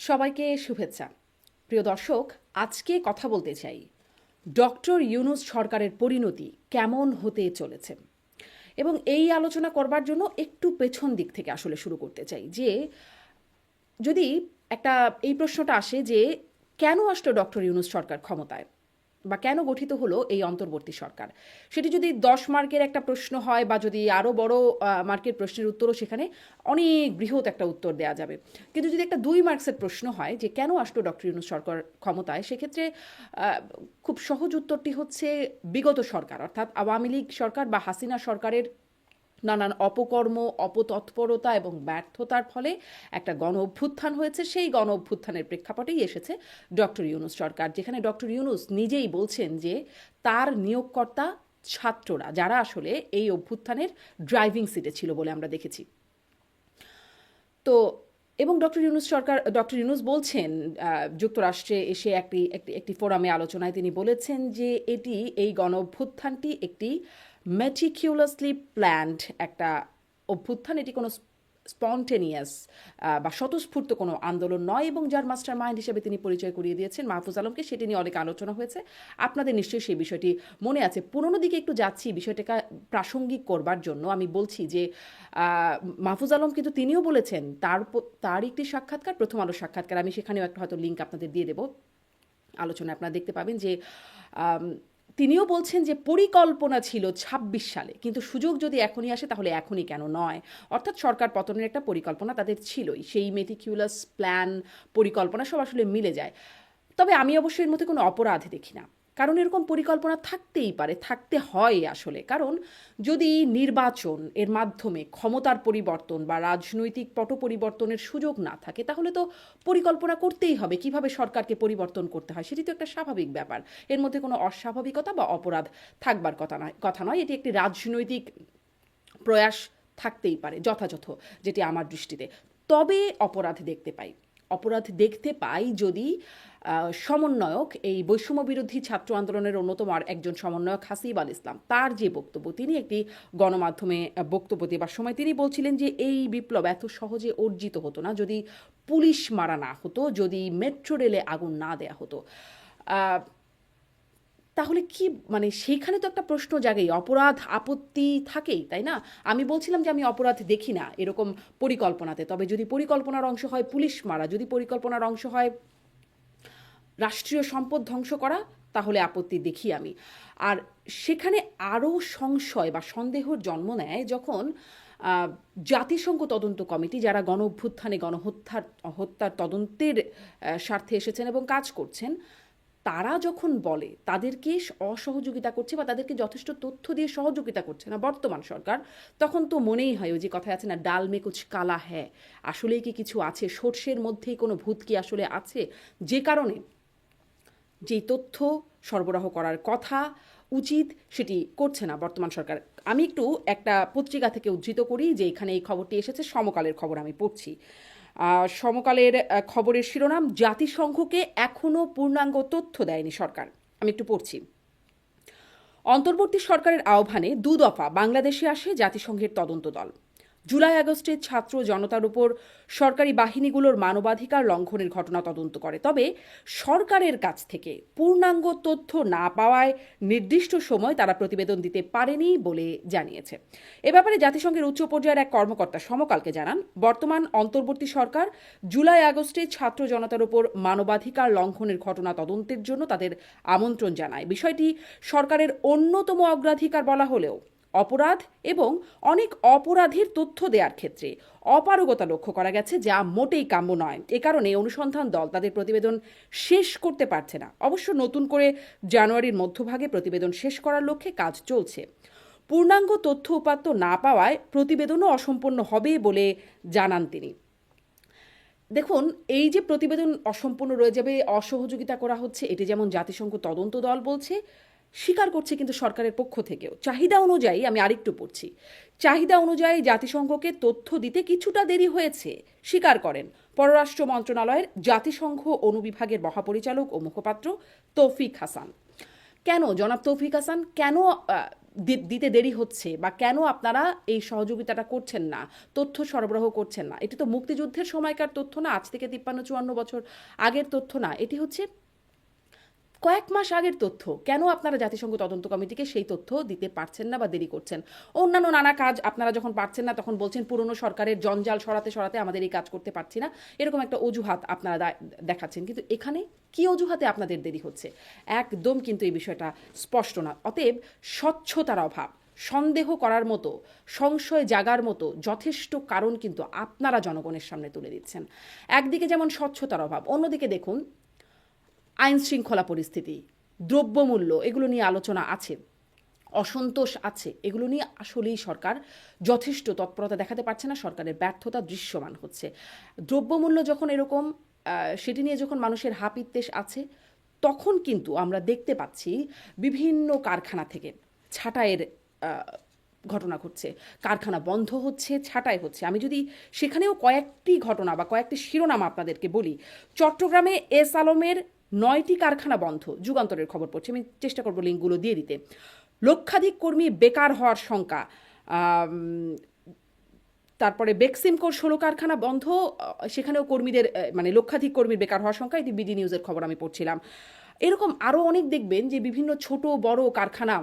সবাইকে শুভেচ্ছা। প্রিয় দর্শক, আজকে কথা বলতে চাই। ডক্টর ইউনুস সরকারের পরিণতি কেমন হতে চলেছে? এবং এই আলোচনা করবার জন্য একটু পেছন দিক থেকে আসলে শুরু করতে চাই যে, যদি একটা, এই প্রশ্নটা আসে যে, কেন আসলো ডক্টর ইউনুস সরকার ক্ষমতায়? বা কেন গঠিত হলো এই অন্তর্বর্তী সরকার? সেটি যদি দশ মার্কের একটা প্রশ্ন হয় বা যদি আরও বড় মার্কের প্রশ্নের উত্তরও সেখানে অনেক বৃহৎ একটা উত্তর দেওয়া যাবে। কিন্তু যদি একটা দুই মার্কসের প্রশ্ন হয় যে কেন আসলো ডক্টর ইউনুস সরকার ক্ষমতায়, সেক্ষেত্রে খুব সহজ উত্তরটি হচ্ছে বিগত সরকার, অর্থাৎ আওয়ামী লীগ সরকার বা হাসিনা সরকারের নানান অপকর্ম, অপতৎপরতা এবং ব্যর্থতার ফলে একটা গণ অভ্যুত্থান হয়েছে। সেই গণ অভ্যুত্থানের প্রেক্ষাপটেই এসেছে ডক্টর ইউনুস সরকার, যেখানে ডক্টর ইউনুস নিজেই বলছেন যে তার নিয়োগকর্তা ছাত্ররা, যারা আসলে এই অভ্যুত্থানের ড্রাইভিং সিটে ছিল বলে আমরা দেখেছি। তো এবং ডক্টর ইউনুস সরকার, ডক্টর ইউনুস বলছেন যুক্তরাষ্ট্রে এসে একটি একটি একটি ফোরামে আলোচনায় তিনি বলেছেন যে এটি, এই গণ অভ্যুত্থানটি একটি মেটিকিউলাসলি প্ল্যান্ড একটা অভ্যুত্থান। এটি কোনো স্পন্টেনিয়াস বা স্বতঃস্ফূর্ত কোনো আন্দোলন নয় এবং যার মাস্টার মাইন্ড হিসেবে তিনি পরিচয় করিয়ে দিয়েছেন মাহফুজ আলমকে, সেটি নিয়ে অনেক আলোচনা হয়েছে। আপনাদের নিশ্চয়ই সেই বিষয়টি মনে আছে। পুরনো দিকে একটু যাচ্ছি বিষয়টাকে প্রাসঙ্গিক করবার জন্য। আমি বলছি যে মাহফুজ আলম কিন্তু তিনিও বলেছেন, তার তার একটি সাক্ষাৎকার, প্রথম আলো সাক্ষাৎকার, আমি সেখানেও একটা হয়তো লিঙ্ক আপনাদের দিয়ে দেবো। আলোচনা আপনারা দেখতে পাবেন যে তিনিও বলছেন যে পরিকল্পনা ছিল ২৬ সালে, কিন্তু সুযোগ যদি এখনই আসে তাহলে এখনই কেন নয়? অর্থাৎ সরকার পতনের একটা পরিকল্পনা তাদের ছিলই, সেই মেটিকিউলাস প্ল্যান পরিকল্পনা সব আসলে মিলে যায়। তবে আমি অবশ্যই এর মধ্যে কোনো অপরাধ দেখি না। কারণ এরকম পরিকল্পনা থাকতেই পারে, থাকতে হয় আসলে। কারণ যদি নির্বাচন এর মাধ্যমে ক্ষমতার পরিবর্তন বা রাজনৈতিক পট পরিবর্তনের সুযোগ না থাকে, তাহলে তো পরিকল্পনা করতেই হবে। কীভাবে সরকারকে পরিবর্তন করতে হয় সেটি তো একটা স্বাভাবিক ব্যাপার। এর মধ্যে কোনো অস্বাভাবিকতা বা অপরাধ থাকবার কথা নয় কথা নয়। এটি একটি রাজনৈতিক প্রয়াস থাকতেই পারে, যথাযথ, যেটি আমার দৃষ্টিতে। তবে অপরাধ দেখতে পাই। অপরাধ দেখতে পাই যদি সমন্বয়ক, এই বৈষম্য বিরোধী ছাত্র আন্দোলনের অন্যতম আর একজন সমন্বয়ক হাসিব আল ইসলাম। তার যে বক্তব্য, তিনি একটি গণমাধ্যমে বক্তব্য দেবার সময় তিনি বলছিলেন যে, এই বিপ্লব এত সহজে অর্জিত হতো না যদি পুলিশ মারা না হতো, যদি মেট্রো রেলে আগুন না দেয়া হতো। তাহলে কি মানে সেইখানে তো একটা প্রশ্ন জাগেই, অপরাধ, আপত্তি থাকেই, তাই না? আমি বলছিলাম যে আমি অপরাধ দেখি না, এরকম পরিকল্পনাতে। তবে যদি পরিকল্পনার অংশ হয় পুলিশ মারা, যদি পরিকল্পনার অংশ হয় রাষ্ট্রীয় সম্পদ ধ্বংস করা, তাহলে আপত্তি দেখি আমি। আর সেখানে আরও সংশয় বা সন্দেহর জন্ম নেয় যখন জাতিসংঘ তদন্ত কমিটি, যারা গণ অভ্যুত্থানে গণহত্যার, হত্যার তদন্তের স্বার্থে এসেছেন এবং কাজ করছেন তারা যখন বলে, তাদেরকে অসহযোগিতা করছে বা তাদেরকে যথেষ্ট তথ্য দিয়ে সহযোগিতা করছে না বর্তমান সরকার, তখন তো মনেই হয় ওই যে কথা আছে না, ডাল কুছ কালা হ্যাঁ আসলেই কি কিছু আছে? সর্ষের মধ্যেই কোনো ভূত কি আসলে আছে? যে কারণে যেই তথ্য সরবরাহ করার কথা উচিত সেটি করছে না বর্তমান সরকার। আমি একটু একটা পত্রিকা থেকে উদ্ধৃত করি যে এখানে এই খবরটি এসেছে, সমকালের খবর আমি পড়ছি। সমকালের খবরের শিরোনাম, জাতিসংঘকে এখনও পূর্ণাঙ্গ তথ্য দেয়নি সরকার। আমি একটু পড়ছি। অন্তর্বর্তী সরকারের আহ্বানে দু দফা বাংলাদেশে আসে জাতিসংঘের তদন্ত দল জুলাই আগস্টে ছাত্র জনতার উপর সরকারি বাহিনীগুলোর মানবাধিকার লঙ্ঘনের ঘটনা তদন্ত করে। তবে সরকারের কাছ থেকে পূর্ণাঙ্গ তথ্য না পাওয়ায় নির্দিষ্ট সময় তারা প্রতিবেদন দিতে পারেনি বলে জানিয়েছে। এ ব্যাপারে জাতিসংঘের উচ্চ পর্যায়ের এক কর্মকর্তা সমকালকে জানান, বর্তমান অন্তর্বর্তী সরকার জুলাই আগস্টে ছাত্র জনতার উপর মানবাধিকার লঙ্ঘনের ঘটনা তদন্তের জন্য তাদের আমন্ত্রণ জানায়। বিষয়টি সরকারের অন্যতম অগ্রাধিকার বলা হলেও অপরাধ এবং অনেক অপরাধীর তথ্য দেওয়ার ক্ষেত্রে অপারগতা লক্ষ্য করা গেছে, যা মোটেই কাম্য নয়। এ কারণে অনুসন্ধান দল তাদের প্রতিবেদন শেষ করতে পারছে না। অবশ্য নতুন করে জানুয়ারির মধ্যভাগে প্রতিবেদন শেষ করার লক্ষ্যে কাজ চলছে। পূর্ণাঙ্গ তথ্য উপাত্ত না পাওয়ায় প্রতিবেদনও অসম্পূর্ণ হবে বলে জানান তিনি। দেখুন, এই যে প্রতিবেদন অসম্পূর্ণ রয়ে যাবে, অসহযোগিতা করা হচ্ছে, এটি যেমন জাতিসংঘ তদন্ত দল বলছে স্বীকার করছে কিন্তু সরকারের পক্ষ থেকেও। চাহিদা অনুযায়ী আমি আরেকটু পড়ছি। চাহিদা অনুযায়ী জাতিসংঘকে তথ্য দিতে কিছুটা দেরি হয়েছে, স্বীকার করেন। পররাষ্ট্র মন্ত্রণালয়ের জাতিসংঘ অনুবিভাগের মহাপরিচালক ও মুখপাত্র তৌফিক হাসান। কেন, জনাব তৌফিক হাসান, কেন দিতে দেরি হচ্ছে বা কেন আপনারা এই সহযোগিতাটা করছেন না, তথ্য সরবরাহ করছেন না? এটি তো মুক্তিযুদ্ধের সময়কার তথ্য না, আজ থেকে তিপ্পান্ন চুয়ান্ন বছর আগের তথ্য না, এটি হচ্ছে কয়েক মাস আগের তথ্য। কেন আপনারা জাতিসংঘ তদন্ত কমিটিকে সেই তথ্য দিতে পারছেন না বা দেরি করছেন? অন্যান্য নানা কাজ আপনারা যখন পারছেন না, তখন বলছেন পুরনো সরকারের জঞ্জাল সরাতে সরাতে আমাদের এই কাজ করতে পারছি না। এরকম একটা অজুহাত আপনারা দেখাচ্ছেন। কিন্তু এখানে কি অজুহাতে আপনাদের দেরি হচ্ছে? একদম কিন্তু এই বিষয়টা স্পষ্ট না। অতএব স্বচ্ছতার অভাব, সন্দেহ করার মতো, সংশয় জাগার মতো যথেষ্ট কারণ কিন্তু আপনারা জনগণের সামনে তুলে দিচ্ছেন। একদিকে যেমন স্বচ্ছতার অভাব, অন্যদিকে দেখুন আইন শৃঙ্খলা পরিস্থিতি দ্রব্যমূল্য এগুলো নিয়ে আলোচনা আছে অসন্তোষ আছে এগুলো নিয়ে আসলেই সরকার যথেষ্ট তৎপরতা দেখাতে পারছে না সরকারের ব্যর্থতা দৃশ্যমান হচ্ছে। দ্রব্যমূল্য যখন এরকম সেটি নিয়ে যখন মানুষের হাপিত্তেশ আছে তখন কিন্তু আমরা দেখতে পাচ্ছি বিভিন্ন কারখানা থেকে ছাঁটাইয়ের আহ, ঘটনা ঘটছে। কারখানা বন্ধ হচ্ছে ছাটাই হচ্ছে। আমি যদি সেখানেও কয়েকটি ঘটনা বা কয়েকটি শিরোনাম আপনাদেরকে বলি চট্টগ্রামে এস আলমের নয়টি কারখানা বন্ধ। যুগান্তরের খবর পড়ছে। আমি চেষ্টা করব লিঙ্কগুলো দিয়ে দিতে। লক্ষাধিক কর্মী বেকার হওয়ার শঙ্কা। তারপরে বেক্সিমকোর ষোলো কারখানা বন্ধ। সেখানেও কর্মীদের মানে লক্ষাধিক কর্মীর বেকার হওয়ার সংখ্যা এটি বিডি নিউজের খবর আমি পড়ছিলাম। এরকম আরও অনেক দেখবেন যে বিভিন্ন ছোট, বড় কারখানা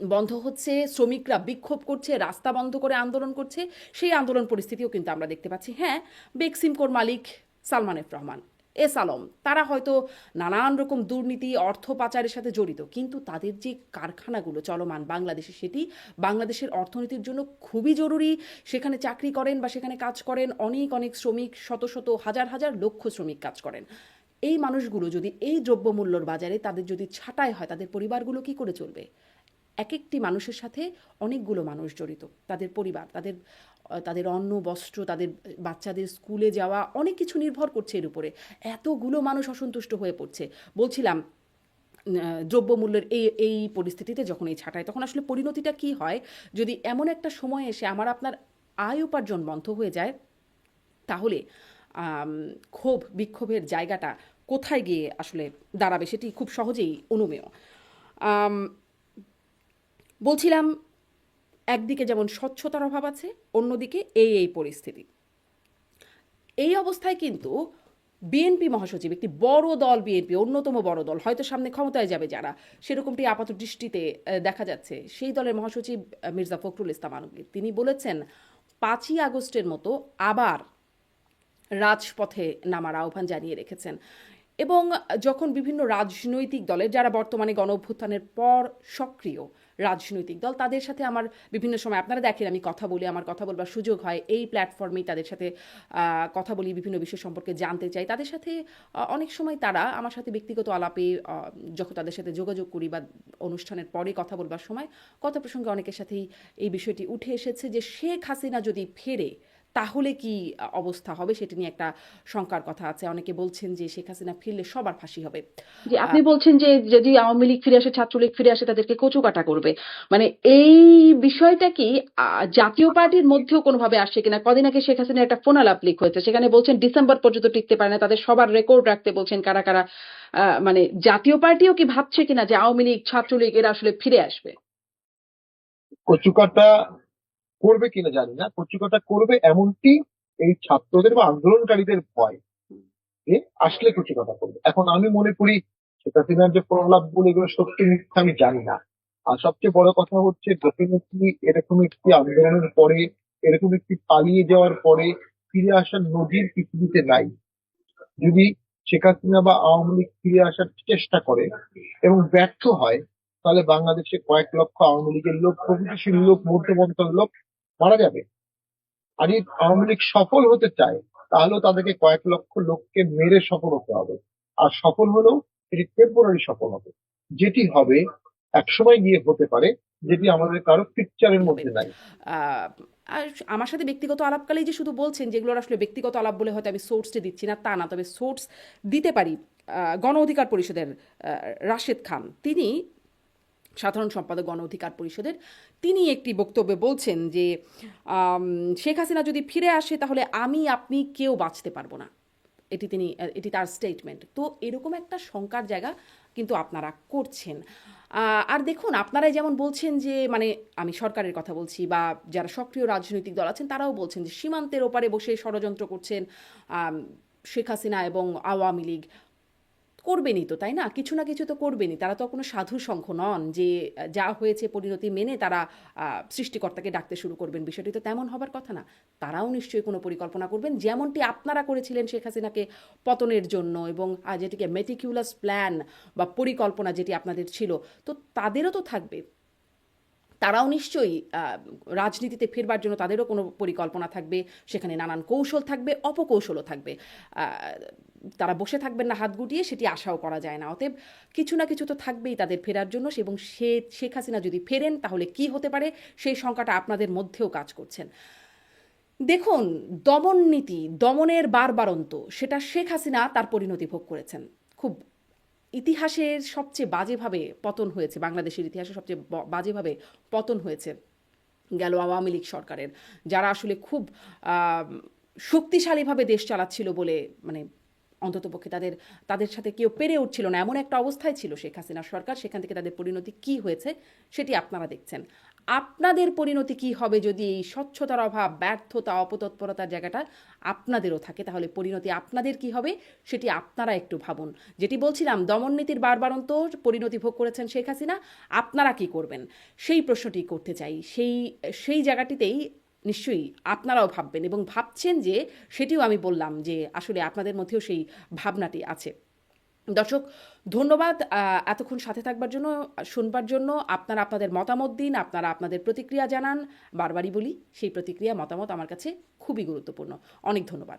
বন্ধ হচ্ছে, শ্রমিকরা বিক্ষোভ করছে, রাস্তা বন্ধ করে আন্দোলন করছে। সেই আন্দোলন পরিস্থিতিও কিন্তু আমরা দেখতে পাচ্ছি। হ্যাঁ বেক্সিমকোর মালিক সালমান এফ রহমান। এস আলম। তারা হয়তো নানান রকম দুর্নীতি, অর্থ পাচারের সাথে জড়িত, কিন্তু তাদের যে কারখানাগুলো চলমান বাংলাদেশে, সেটি বাংলাদেশের অর্থনীতির জন্য খুবই জরুরি। সেখানে চাকরি করেন বা সেখানে কাজ করেন অনেক অনেক শ্রমিক, শত শত, হাজার হাজার লক্ষ শ্রমিক কাজ করেন। এই মানুষগুলো যদি এই দ্রব্যমূল্যর বাজারে তাদের যদি ছাঁটাই হয়, তাদের পরিবারগুলো কি করে চলবে? এক একটি মানুষের সাথে অনেকগুলো মানুষ জড়িত, তাদের পরিবার, তাদের তাদের অন্ন, বস্ত্র, তাদের বাচ্চাদের স্কুলে যাওয়া, অনেক কিছু নির্ভর করছে এর উপরে। এতগুলো মানুষ অসন্তুষ্ট হয়ে পড়ছে। বলছিলাম দ্রব্যমূল্যের এই এই পরিস্থিতিতে যখন এই ছাঁটায় তখন আসলে পরিণতিটা কি হয়? যদি এমন একটা সময় এসে আমার আপনার আয় উপার্জন বন্ধ হয়ে যায়, তাহলে ক্ষোভ, বিক্ষোভের জায়গাটা কোথায় গিয়ে আসলে দাঁড়াবে? সেটি খুব সহজেই অনুমেয়। বলছিলাম একদিকে যেমন স্বচ্ছতার অভাব আছে, অন্যদিকে এই এই পরিস্থিতি। এই অবস্থায় কিন্তু বিএনপি মহাসচিব, একটি বড় দল বিএনপি, অন্যতম বড় দল, হয়তো সামনে ক্ষমতায় যাবে যারা, সেরকমটি আপাত দৃষ্টিতে দেখা যাচ্ছে। সেই দলের মহাসচিব মির্জা ফখরুল ইসলাম আলমগীর। তিনি বলেছেন, পাঁচই আগস্টের মতো আবার রাজপথে নামার আহ্বান জানিয়ে রেখেছেন। এবং যখন বিভিন্ন রাজনৈতিক দলের, যারা বর্তমানে গণ অভ্যুত্থানের পর সক্রিয় রাজনৈতিক দল তাদের সাথে আমার বিভিন্ন সময়, আপনারা দেখেন আমি কথা বলি, আমার কথা বলবার সুযোগ হয়। এই প্ল্যাটফর্মেই তাদের সাথে কথা বলি, বিভিন্ন বিষয় সম্পর্কে জানতে চাই। তাদের সাথে অনেক সময় তারা আমার সাথে ব্যক্তিগত আলাপে যখন তাদের সাথে যোগাযোগ করি বা অনুষ্ঠানের পরে কথা বলবার সময়, কথা প্রসঙ্গে অনেকের সাথেই এই বিষয়টি উঠে এসেছে যে শেখ হাসিনা যদি ফেরে তাহলে কি অবস্থা হবে? সেটা নিয়ে একটা শঙ্কার কথা আছে। অনেকে বলছেন যে শেখ হাসিনা ফিরলে সবার ফাঁসি হবে। যে আপনি বলছেন যে যদি আওয়ামী লীগ ফিরে আসে ছাত্রলীগ ফিরে আসে তাদেরকে কচুকাটা করবে। মানে এই বিষয়টা কি আহ, জাতীয় পার্টির মধ্যেও কোনোভাবে আসছে কিনা? কদিন আগে শেখ হাসিনা একটা ফোন আলাপ লিক হয়েছে সেখানে বলছেন ডিসেম্বর পর্যন্ত টিকতে পারে না তাদের সবার রেকর্ড রাখতে বলছেন কারা কারা। আহ, মানে জাতীয় পার্টিও কি ভাবছে কিনা যে আওয়ামী লীগ ছাত্রলীগ এরা আসলে ফিরে আসবে? কচুকাটা করবে কিনা জানি না। কচুকাটা করবে এমনটি এই ছাত্রদের বা আন্দোলনকারীদের ভয়। যে আসলে কচুকাটা করবে। এখন আমি মনে করি শেখ হাসিনার যে প্রলাপ বলে এগুলো সত্যি মিথ্যা আমি জানি না। আর সবচেয়ে বড় কথা হচ্ছে ডেফিনেটলি এরকম একটি আন্দোলনের পরে, এরকম একটি পালিয়ে যাওয়ার পরে ফিরে আসার নজির পৃথিবীতে নাই। যদি শেখ হাসিনা বা আওয়ামী লীগ ফিরে আসার চেষ্টা করে এবং ব্যর্থ হয়, তাহলে বাংলাদেশে কয়েক লক্ষ আওয়ামী লীগের লোক, প্রগতিশীল লোক মধ্যবন্তর লোক মারা যাবে। আর যদি আওয়ামী লীগ সফল হতে চায়, তাহলেও তাদেরকে কয়েক লক্ষ লোককে মেরে সফল হতে হবে। আর সফল হলেও এটি টেম্পোরারি সফল হবে। যেটি হবে একসময় গিয়ে হতে পারে, যেটি আমাদের কারও পিকচারের মধ্যে নাই। আর আমার সাথে ব্যক্তিগত আলাপকালেই যে শুধু বলছেন যেগুলোর আসলে ব্যক্তিগত আলাপ বলে হয়তো আমি সোর্সটি দিচ্ছি না, তা না। তবে সোর্স দিতে পারি গণ অধিকার পরিষদের রাশেদ খান। তিনি সাধারণ সম্পাদক গণ অধিকার পরিষদের তিনি একটি বক্তব্যে বলছেন যে শেখ হাসিনা যদি ফিরে আসে তাহলে আমি, আপনি কেউ বাঁচতে পারব না। এটি তিনি, এটি তার স্টেটমেন্ট তো এরকম একটা শঙ্কার জায়গা কিন্তু আপনারা করছেন। আর দেখুন, আপনারাই যেমন বলছেন যে মানে আমি সরকারের কথা বলছি বা যারা সক্রিয় রাজনৈতিক দল আছেন, তারাও বলছেন যে সীমান্তের ওপারে বসে ষড়যন্ত্র করছেন শেখ হাসিনা এবং আওয়ামী লীগ। করবেনই তো, তাই না? কিছু না কিছু তো করবেনই। তারা তো কোনো সাধু সংঘ নন যে, যা হয়েছে পরিণতি মেনে তারা সৃষ্টিকর্তাকে ডাকতে শুরু করবেন। বিষয়টি তো তেমন হবার কথা না। তারাও নিশ্চয়ই কোনো পরিকল্পনা করবেন। যেমনটি আপনারা করেছিলেন শেখ হাসিনাকে পতনের জন্য এবং যেটিকে মেটিকিউলাস প্ল্যান বা পরিকল্পনা যেটি আপনাদের ছিল, তো তাদেরও তো থাকবে। তারাও নিশ্চয়ই রাজনীতিতে ফেরবার জন্য তাদেরও কোনো পরিকল্পনা থাকবে। সেখানে নানান কৌশল থাকবে, অপকৌশলও থাকবে। তারা বসে থাকবেন না, হাত গুটিয়ে সেটি আশাও করা যায় না। অতএব কিছু না কিছু তো থাকবেই তাদের ফেরার জন্য এবং সে, শেখ হাসিনা যদি ফেরেন তাহলে কি হতে পারে? সেই শঙ্কাটা আপনাদের মধ্যেও কাজ করছেন। দেখুন, দমন নীতি, দমনের বারবারন্ত সেটা শেখ হাসিনা তার পরিণতি ভোগ করেছেন। খুব ইতিহাসের সবচেয়ে বাজেভাবে পতন হয়েছে, বাংলাদেশের ইতিহাসে সবচেয়ে বাজেভাবে পতন হয়েছে, গেল আওয়ামী লীগ সরকারের। যারা আসলে খুব শক্তিশালীভাবে দেশ চালাচ্ছিল বলে মানে অন্ততপক্ষে তাদের তাদের সাথে কেউ পেরে উঠছিল না। এমন একটা অবস্থায় ছিল শেখ হাসিনার সরকার, সেখান থেকে তাদের পরিণতি কি হয়েছে সেটি আপনারা দেখছেন। আপনাদের পরিণতি কি হবে যদি এই স্বচ্ছতার অভাব, ব্যর্থতা, অপতৎপরতার জায়গাটা আপনাদেরও থাকে, তাহলে পরিণতি আপনাদের কি হবে সেটি আপনারা একটু ভাবুন। যেটি বলছিলাম দমননীতির বারবারন্ত পরিণতি ভোগ করেছেন শেখ হাসিনা, আপনারা কি করবেন? সেই প্রশ্নটি করতে চাই। সেই সেই জায়গাটিতেই নিশ্চয়ই আপনারাও ভাববেন এবং ভাবছেন যে সেটিও আমি বললাম যে আসলে আপনাদের মধ্যেও সেই ভাবনাটি আছে। দর্শক, ধন্যবাদ এতক্ষণ সাথে থাকবার জন্য, শুনবার জন্য। আপনারা আপনাদের মতামত দিন, আপনারা আপনাদের প্রতিক্রিয়া জানান। বারবারই বলি, সেই প্রতিক্রিয়া, মতামত আমার কাছে খুবই গুরুত্বপূর্ণ। অনেক ধন্যবাদ।